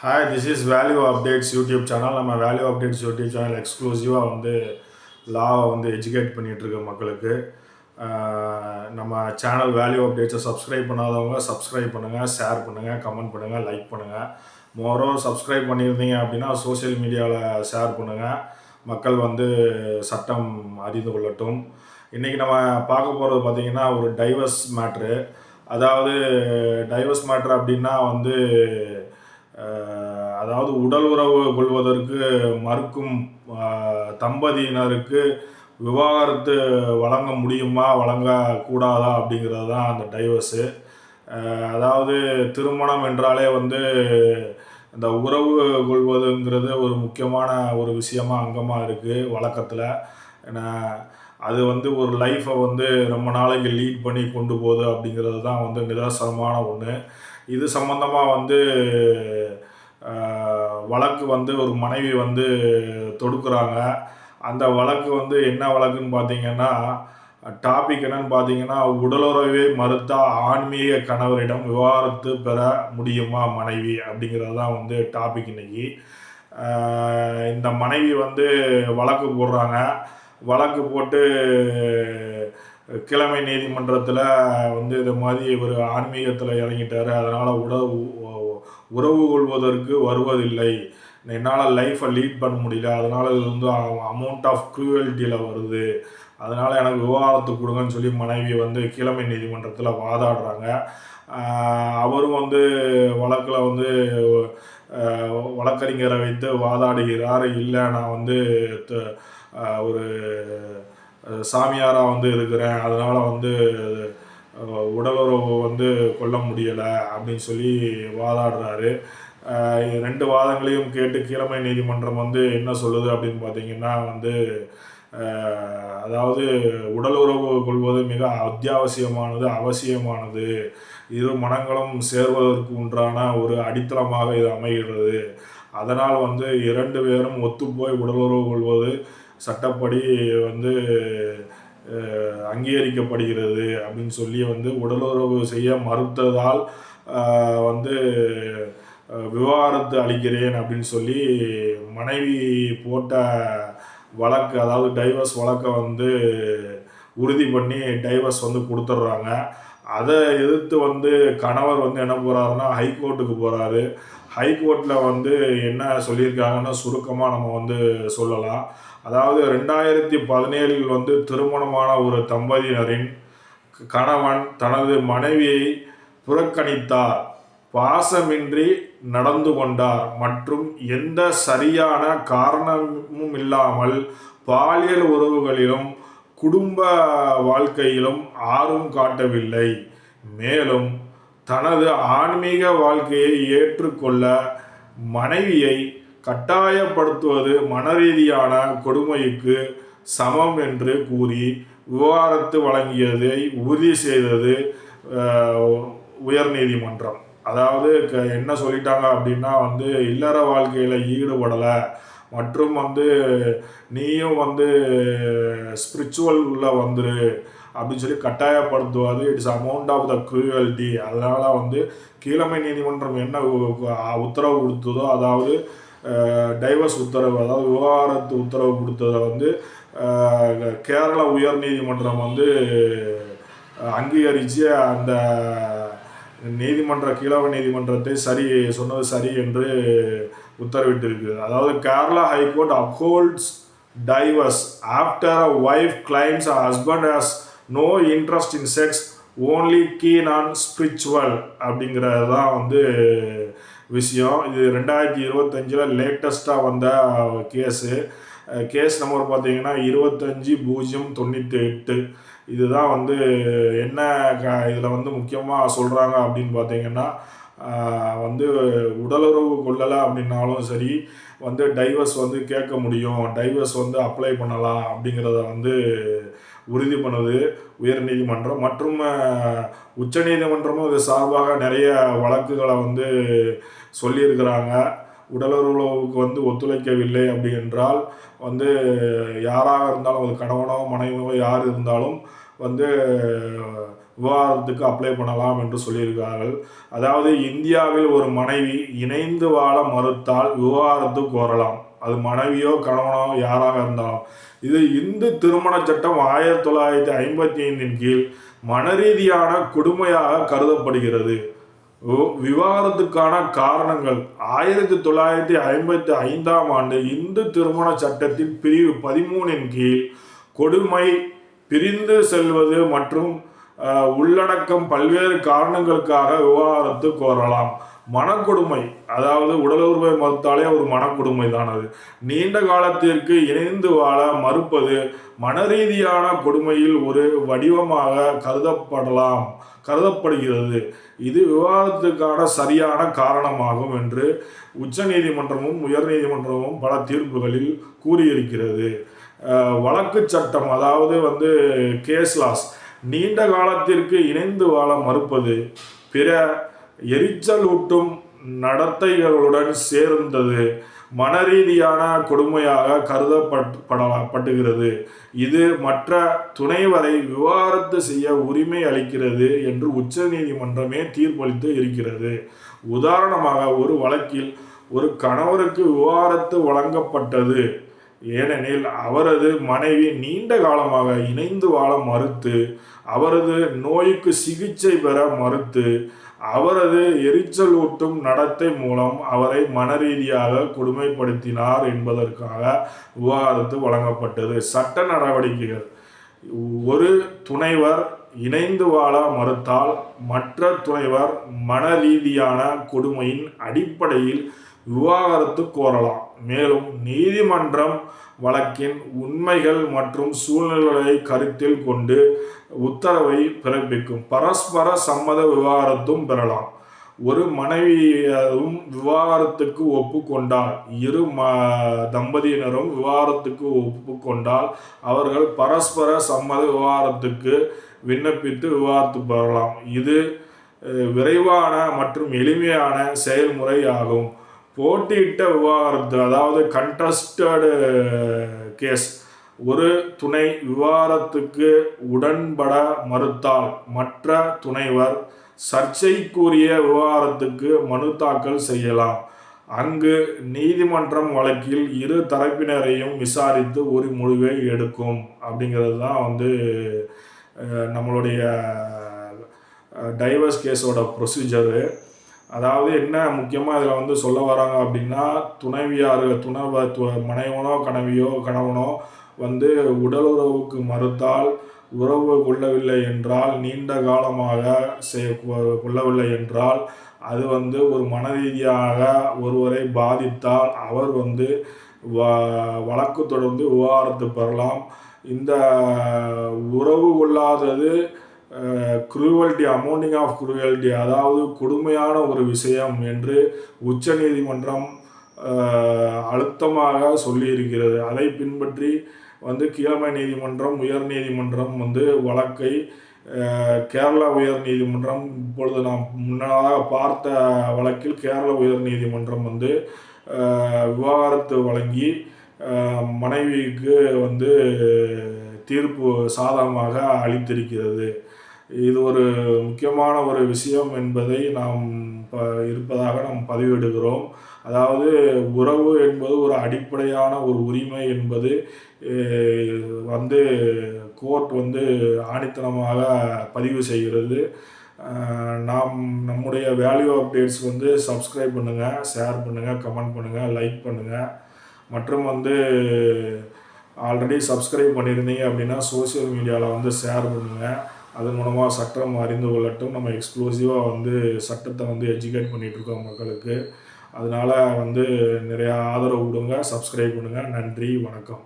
Hi this is value updates YouTube channel நம்ம value updates YouTube channel எக்ஸ்க்ளூசிவாக வந்து லாவை வந்து எஜுகேட் பண்ணிகிட்ருக்க மக்களுக்கு. நம்ம சேனல் வேல்யூ அப்டேட்ஸை சப்ஸ்கிரைப் பண்ணாதவங்க சப்ஸ்கிரைப் பண்ணுங்கள் ஷேர் பண்ணுங்கள் கமெண்ட் பண்ணுங்கள் லைக் பண்ணுங்கள் மோரோ சப்ஸ்கிரைப் பண்ணியிருந்தீங்க அப்படின்னா சோஷியல் மீடியாவில் ஷேர் பண்ணுங்கள் மக்கள் வந்து சட்டம் அறிந்து கொள்ளட்டும். இன்றைக்கி நம்ம பார்க்க போகிறது பார்த்திங்கன்னா ஒரு டைவர்ஸ் மேட்ரு அதாவது டைவர்ஸ் மேட்ரு அப்படின்னா வந்து அதாவது உடல் உறவு கொள்வதற்கு மறுக்கும் தம்பதியினருக்கு விவாகரத்து வழங்க முடியுமா வழங்கக்கூடாதா அப்படிங்கிறது தான் அந்த டைவர்ஸு அதாவது திருமணம் என்றாலே வந்து இந்த உறவு கொள்வதுங்கிறது ஒரு முக்கியமான ஒரு விஷயமா அங்கமாக இருக்குது வழக்கத்தில். ஏன்னா அது வந்து ஒரு லைஃப்பை வந்து ரொம்ப நாளைக்கு லீட் பண்ணி கொண்டு போகுது அப்படிங்கிறது தான் வந்து நிதர்சனமான ஒன்று இது சம்மந்தமாக வந்து வழக்கு வந்து ஒரு மனைவி வந்து தொடுக்குறாங்க. அந்த வழக்கு வந்து என்ன வழக்குன்னு பார்த்தீங்கன்னா டாபிக் என்னன்னு பார்த்தீங்கன்னா உடலுறவை மறுத்தா ஆன்மீக கணவரிடம் விவாகரத்து பெற முடியுமா மனைவி? அப்படிங்கிறது தான் வந்து டாபிக் இன்னைக்கு. இந்த மனைவி வந்து வழக்கு போடுறாங்க. வழக்கு போட்டு கிழமை நீதிமன்றத்தில் வந்து இது மாதிரி ஒரு ஆன்மீகத்தில் இறங்கிட்டாரு. அதனால் உடவு உறவு கொள்வதற்கு வருவதில்லை. என்னால் லைஃப்பை லீட் பண்ண முடியல. அதனால் இது வந்து அமௌண்ட் ஆஃப் க்ரூவல்ட்டியில் வருது. அதனால் எனக்கு விவாகரத்து கொடுங்கன்னு சொல்லி மனைவி வந்து கிழமை நீதிமன்றத்தில் வாதாடுறாங்க. அவரும் வந்து வழக்கில் வந்து வழக்கறிஞரை வைத்து வாதாடுகிறார். இல்லை நான் வந்து த- ஒரு சாமியாராக வந்து இருக்கிறேன். அதனால் வந்து உடலுறவு வந்து கொள்ள முடியலை அப்படின்னு சொல்லி வாதாடுறாரு. ரெண்டு வாதங்களையும் கேட்டு கீழமை நீதிமன்றம் வந்து என்ன சொல்லுது அப்படின்னு பார்த்தீங்கன்னா வந்து அதாவது உடல் உறவு கொள்வது மிக அத்தியாவசியமானது அவசியமானது. இரு மனங்களும் சேர்வதற்கு உண்டான ஒரு அடித்தளமாக இது அமைகிறது. அதனால் வந்து இரண்டு பேரும் ஒத்துப்போய் உடலுறவு கொள்வது சட்டப்படி வந்து அங்கீகரிக்கப்படுகிறது அப்படின்னு சொல்லி வந்து உடலுறவு செய்ய மறுத்ததால் வந்து விவாகரத்து அளிக்கிறேன் அப்படின்னு சொல்லி மனைவி போட்ட வழக்கு அதாவது டைவர்ஸ் வழக்கை வந்து உறுதி பண்ணி டைவர்ஸ் வந்து கொடுத்துட்றாங்க. அதை எதிர்த்து வந்து கணவர் வந்து என்ன போகிறாருன்னா ஹைகோர்ட்டுக்கு போகிறாரு ஹைகோர்ட்டில் வந்து என்ன சொல்லியிருக்காங்கன்னு சுருக்கமாக நம்ம வந்து சொல்லலாம். அதாவது ரெண்டாயிரத்தி பதினேழில் வந்து திருமணமான ஒரு தம்பதியினரின் கணவன் தனது மனைவியை புறக்கணித்தார். பாசமின்றி நடந்து கொண்டார். மற்றும் எந்த சரியான காரணமும் இல்லாமல் பாலியல் உறவுகளிலும் குடும்ப வாழ்க்கையிலும் ஆர்வம் காட்டவில்லை. மேலும் தனது ஆன்மீக வாழ்க்கையை ஏற்றுக்கொள்ள மனைவியை கட்டாயப்படுத்துவது மனரீதியான கொடுமைக்கு சமம் என்று கூறி விவாகரத்து வழங்கியதை உறுதி செய்தது உயர்நீதிமன்றம் அதாவது க- என்ன சொல்லிட்டாங்க அப்படின்னா வந்து இல்லற வாழ்க்கையில் ஈடுபடலை மற்றும் வந்து நீயும் வந்து ஸ்பிரிச்சுவல் உள்ள வந்துரு அப்படின்னு சொல்லி கட்டாயப்படுத்துவது it's amount of the cruelty அதனால் வந்து கீழமை நீதிமன்றம் என்ன உத்தரவு கொடுத்ததோ அதாவது டைவர்ஸ் உத்தரவு அதாவது விவாகரத்து உத்தரவு கொடுத்ததை வந்து கேரள உயர் நீதிமன்றம் வந்து அங்கீகரித்து அந்த நீதிமன்ற கீழவை நீதிமன்றத்தை சரி சொன்னது சரி என்று உத்தரவிட்டிருக்கு. அதாவது Kerala high court upholds divorce after a wife claims a husband has no interest in sex only keen on spiritual அப்படிங்கிறது தான் வந்து விஷயம். இது ரெண்டாயிரத்தி இருபத்தஞ்சில் லேட்டஸ்ட்டாக வந்த கேஸு கேஸ் நம்பர் பார்த்தீங்கன்னா இருபத்தஞ்சி பூஜ்ஜியம் தொண்ணூற்றி எட்டு இதுதான் வந்து என்ன க இதில் வந்து முக்கியமாக சொல்கிறாங்க அப்படின்னு பார்த்தீங்கன்னா வந்து உடலுறவு கொள்ளலை அப்படின்னாலும் சரி வந்து டைவர்ஸ் வந்து கேட்க முடியும். டைவர்ஸ் வந்து அப்ளை பண்ணலாம் அப்படிங்கிறத வந்து உறுதி பண்ணுது உயர்நீதிமன்றம் மற்றும் உச்ச நீதிமன்றமும் இது சார்பாக நிறைய வழக்குகளை வந்து சொல்லியிருக்கிறாங்க. உடலுறவுக்கு வந்து ஒத்துழைக்கவில்லை அப்படி என்றால் வந்து யாராக இருந்தாலும் ஒரு கணவனோ மனைவியோ யார் இருந்தாலும் வந்து விவாகரத்துக்கு அப்ளை பண்ணலாம் என்று சொல்லியிருக்கிறார்கள். அதாவது இந்தியாவில் ஒரு மனைவி இணைந்து வாழ மறுத்தால் விவாகரத்து கோரலாம் அது மனைவியோ கணவனோ யாராக இருந்தாலும். இது இந்து திருமண சட்டம் ஆயிரத்தி தொள்ளாயிரத்தி ஐம்பத்தி ஐந்தின் கீழ் மனரீதியான கொடுமையாக கருதப்படுகிறது. விவாகரத்துக்கான காரணங்கள். ஆயிரத்தி தொள்ளாயிரத்தி ஐம்பத்தி ஐந்தாம் ஆண்டு இந்து திருமண சட்டத்தின் பிரிவு பதிமூணின் கீழ் கொடுமை பிரிந்து செல்வது மற்றும் உள்ளடக்கம் பல்வேறு காரணங்களுக்காக விவாகரத்து கோரலாம் மனக்கொடுமை. அதாவது உடல் மறுத்தாலே ஒரு மனக்கொடுமை தான் அது. நீண்ட காலத்திற்கு இணைந்து வாழ மறுப்பது மனரீதியான கொடுமையில் ஒரு வடிவமாக கருதப்படலாம் கருதப்படுகிறது. இது விவாதத்துக்கான சரியான காரணமாகும் என்று உச்ச நீதிமன்றமும் உயர் நீதிமன்றமும் பல தீர்ப்புகளில் கூறியிருக்கிறது. வழக்கு சட்டம் அதாவது வந்து கேஸ் லாஸ் நீண்ட காலத்திற்கு இணைந்து வாழ மறுப்பது பிற எரிச்சலூட்டும் நடத்தைகளுடன் சேர்ந்தது. மனரீதியான கொடுமையாக கருதப்படப்பட்டுகிறது இது மற்ற துணைவரை விவாகரத்து செய்ய உரிமை அளிக்கிறது என்று உச்ச நீதிமன்றமே தீர்ப்பளித்து இருக்கிறது. உதாரணமாக ஒரு வழக்கில் ஒரு கணவருக்கு விவாகரத்து வழங்கப்பட்டது. ஏனெனில் அவரது மனைவி நீண்ட காலமாக இணைந்து வாழ மறுத்து அவரது நோய்க்கு சிகிச்சை பெற மறுத்து அவரது எரிச்சலூட்டும் நடத்தை மூலம் அவரை மனரீதியாக கொடுமைப்படுத்தினார் என்பதற்காக விவாதத்து வழங்கப்பட்டது. சட்ட நடவடிக்கைகள். ஒரு துணைவர் இணைந்து வாழ மறுத்தால் மற்ற துணைவர் மன ரீதியான கொடுமையின் அடிப்படையில் விவாகரத்து கோரலாம். மேலும் நீதிமன்றம் வழக்கின் உண்மைகள் மற்றும் சூழ்நிலைகளை கருத்தில் கொண்டு உத்தரவை பிறப்பிக்கும். பரஸ்பர சம்மத விவாகரத்தும் பெறலாம். ஒரு மனைவியும் விவாகரத்துக்கு ஒப்புக்கொண்டால் இரு ம தம்பதியினரும் விவாகரத்துக்கு ஒப்புக்கொண்டால் அவர்கள் பரஸ்பர சம்மத விவாகரத்துக்கு விண்ணப்பித்து விவாகரத்து பெறலாம். இது விரைவான மற்றும் எளிமையான செயல்முறை ஆகும். போட்டியிட்ட விவாகரத்து அதாவது கண்டஸ்டடு கேஸ் ஒரு துணை விவகாரத்துக்கு உடன்பட மறுத்தால் மற்ற துணைவர் சர்ச்சைக்குரிய விவகாரத்துக்கு மனு தாக்கல் செய்யலாம். அங்கு நீதிமன்றம் வழக்கில் இரு தரப்பினரையும் விசாரித்து ஒரு முடிவை எடுக்கும். அப்படிங்கிறது தான் வந்து நம்மளுடைய டைவர்ஸ் கேஸோட ப்ரொசீஜரு அதாவது என்ன முக்கியமாக இதில் வந்து சொல்ல வராங்க அப்படின்னா துணைவியார் துணவ மனைவனோ கணவியோ கணவனோ வந்து உடலுறவுக்கு மறுத்தால் உறவு கொள்ளவில்லை என்றால் நீண்ட காலமாக செய் கொள்ளவில்லை என்றால் அது வந்து ஒரு மன ரீதியாக ஒருவரை பாதித்தால் அவர் வந்து வ வழக்கு தொடர்ந்து விவகாரத்து பெறலாம் இந்த உறவு கொள்ளாதது குரூவல்டி அமௌண்டிங் ஆஃப் குரூவல்டி அதாவது கொடுமையான ஒரு விஷயம் என்று உச்ச நீதிமன்றம் அழுத்தமாக சொல்லியிருக்கிறது. அதை பின்பற்றி வந்து கீழமை நீதிமன்றம் உயர் நீதிமன்றம் வந்து வழக்கை கேரளா உயர் நீதிமன்றம் இப்பொழுது நாம் முன்னதாக பார்த்த வழக்கில் கேரள உயர் நீதிமன்றம் வந்து விவாகரத்து வழங்கி மனைவிக்கு வந்து தீர்ப்பு சாதகமாக அளித்திருக்கிறது. இது ஒரு முக்கியமான ஒரு விஷயம் என்பதை நாம் இருப்பதாக நாம் பதிவிடுகிறோம். அதாவது உறவு என்பது ஒரு அடிப்படையான ஒரு உரிமை என்பது வந்து கோர்ட் வந்து ஆணித்தனமாக பதிவு செய்கிறது. நாம் நம்முடைய வேல்யூ அப்டேட்ஸ் வந்து சப்ஸ்கிரைப் பண்ணுங்கள் ஷேர் பண்ணுங்கள் கமெண்ட் பண்ணுங்கள் லைக் பண்ணுங்கள் மற்றும் வந்து ஆல்ரெடி சப்ஸ்கிரைப் பண்ணியிருந்தீங்க அப்படின்னா சோசியல் மீடியாவில் வந்து ஷேர் பண்ணுங்கள் அதன் மூலமாக சட்டம் அறிந்து கொள்ளட்டும். நம்ம எக்ஸ்க்ளூசிவாக வந்து சட்டத்தை வந்து எஜுகேட் பண்ணிகிட்ருக்கோம் மக்களுக்கு. அதனால் வந்து நிறையா ஆதரவு கொடுங்க சப்ஸ்கிரைப் பண்ணுங்கள் நன்றி வணக்கம்.